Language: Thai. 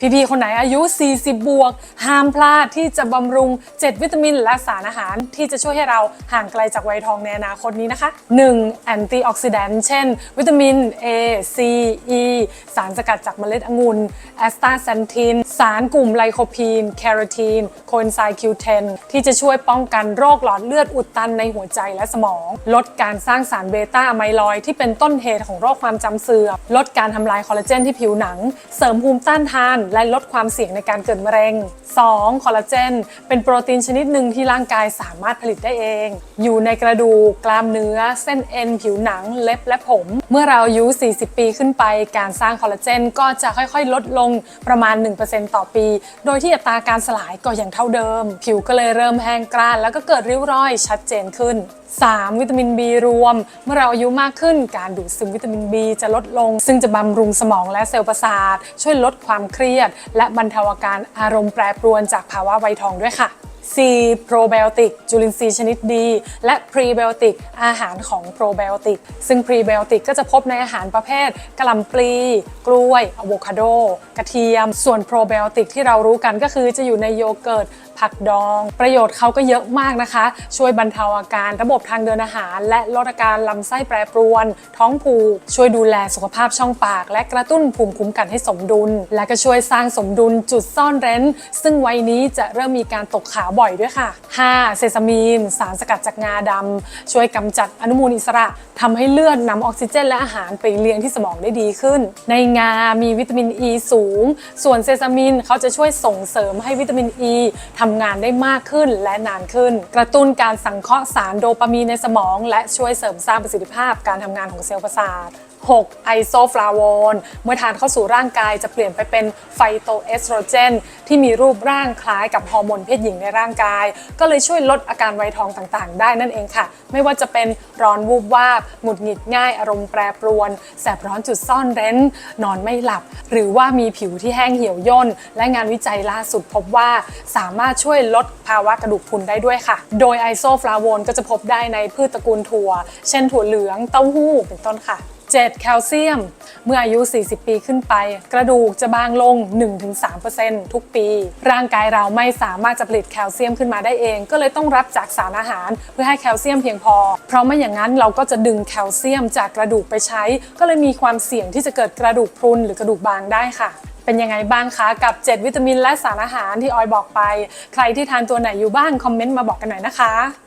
พี่ๆ คนไหนอายุ 40 บวก ห้ามพลาดที่จะบำรุง 7 วิตามินและสารอาหาร ที่จะช่วยให้เราห่างไกลจากวัยทองในอนาคตนี้นะคะ 1. แอนตี้ออกซิแดนต์เช่น วิตามิน A C E สารสกัดจากเมล็ดองุ่นแอสตาแซนทิน สารกลุ่มไลโคพีน แคโรทีน โคเอนไซม์คิวเทนที่จะช่วยป้องกันโรคหลอดเลือดอุดตันในหัวใจและสมอง ลดการสร้างสารเบต้าอะไมลอยที่เป็นต้นเหตุของโรคความจำเสื่อม ลดการทำลายคอลลาเจนที่ผิวหนัง เสริมภูมิต้านทานและลดความเสี่ยงในการเกิดมะเร็ง 2. คอลลาเจน เป็นโปรตีนชนิดหนึ่งที่ร่างกายสามารถผลิตได้เอง อยู่ในกระดูก กล้ามเนื้อ เส้นเอ็น ผิวหนัง เล็บและผม เมื่อเราอายุ 40 ปีขึ้นไป การสร้างคอลลาเจนก็จะค่อยๆ ลดลงประมาณ 1%ต่อปี โดยที่อัตราการสลายก็ยังเท่าเดิม ผิวก็เลยเริ่มแห้งกร้าน แล้วก็เกิดริ้วรอยชัดเจนขึ้น 3. วิตามิน B รวม เมื่อเราอายุมากขึ้นการดูดซึมวิตามิน B จะลดลง ซึ่งจะบำรุงสมองและเซลล์ประสาท ช่วยลดความเครียด และบรรเทาอาการอารมณ์แปรปรวนจากภาวะวัยทองด้วยค่ะ C โปรไบโอติกจุลินทรีย์ชนิดดี และพรีไบโอติกอาหารของโปรไบโอติกซึ่งพรีไบโอติกก็จะพบในอาหารประเภทกะหล่ำปลี กล้วยอะโวคาโด กระเทียม ส่วนโปรไบโอติกที่เรารู้กันก็คือจะอยู่ในโยเกิร์ต ผักดอง ประโยชน์เขาก็เยอะมากนะคะ ช่วยบรรเทาอาการระบบทางเดินอาหาร และลดอาการลำไส้แปรปรวน ท้องผูก ช่วยดูแลสุขภาพช่องปาก และกระตุ้นภูมิคุ้มกันให้สมดุล และก็ช่วยสร้างสมดุลจุดซ่อนเร้น ซึ่งวัยนี้จะเริ่มมีการตกขาวบ่อยด้วยค่ะ 5. เซซามีน สารสกัดจากงาดำช่วยกำจัดอนุมูลอิสระทำให้เลือดนำออกซิเจน และอาหารไปเลี้ยงที่สมองได้ดีขึ้น ในงามีวิตามินอ e ีสูง ส่วนเซซามินเขาจะช่วยส่งเสริมให้วิตามินอ e ีทำำงานได้มากขึ้นและนานขึ้น กระตุ้นการสังเคราะห์สารโดปามีนในสมอง และช่วยเสริมสร้างประสิทธิภาพการทำงานของเซลล์ประสาท 6. ไอโซฟลาโวนเมื่อทานเข้าสู่ร่างกายจะเปลี่ยนไปเป็นไฟโตเอสโตรเจน ที่มีรูปร่างคล้ายกับฮอร์โมนเพศหญิงในร่างกาย ก็เลยช่วยลดอาการไวทองต่างๆ ได้นั่นเองค่ะ ไม่ว่าจะเป็นร้อนวูบวาบ หงุดหงิดง่ายอารมณ์แปรปรวน แสบร้อนจุดซ่อนเร้น นอนไม่หลับ หรือว่ามีผิวที่แห้งเหี่ยวย่น และงานวิจัยล่าสุดพบว่าสามารถารถช่วยลดภาวะกระดูกพรุนได้ด้วยค่ะ โดยไอโซฟลาโวนก็จะพบได้ในพืชตระกูลถั่ว เช่นถั่วเหลืองเต้าหู้เป็นต้นค่ะ 7. แคลเซียม เมื่ออายุ 40 ปีขึ้นไป กระดูกจะบางลง 1-3%ทุกปี ร่างกายเราไม่สามารถจะผลิตแคลเซียมขึ้นมาได้เอง ก็เลยต้องรับจากสารอาหาร เพื่อให้แคลเซียมเพียงพอ เพราะไม่อย่างนั้นเราก็จะดึงแคลเซียมจากกระดูกไปใช้ ก็เลยมีความเสี่ยงที่จะเกิดกระดูกพรุนหรือกระดูกบางได้ค่ะ เป็นยังไงบ้างคะกับ 7 วิตามินและสารอาหารที่ออยบอกไป ใครที่ทานตัวไหนอยู่บ้างคอมเมนต์มาบอกกันหน่อยนะคะ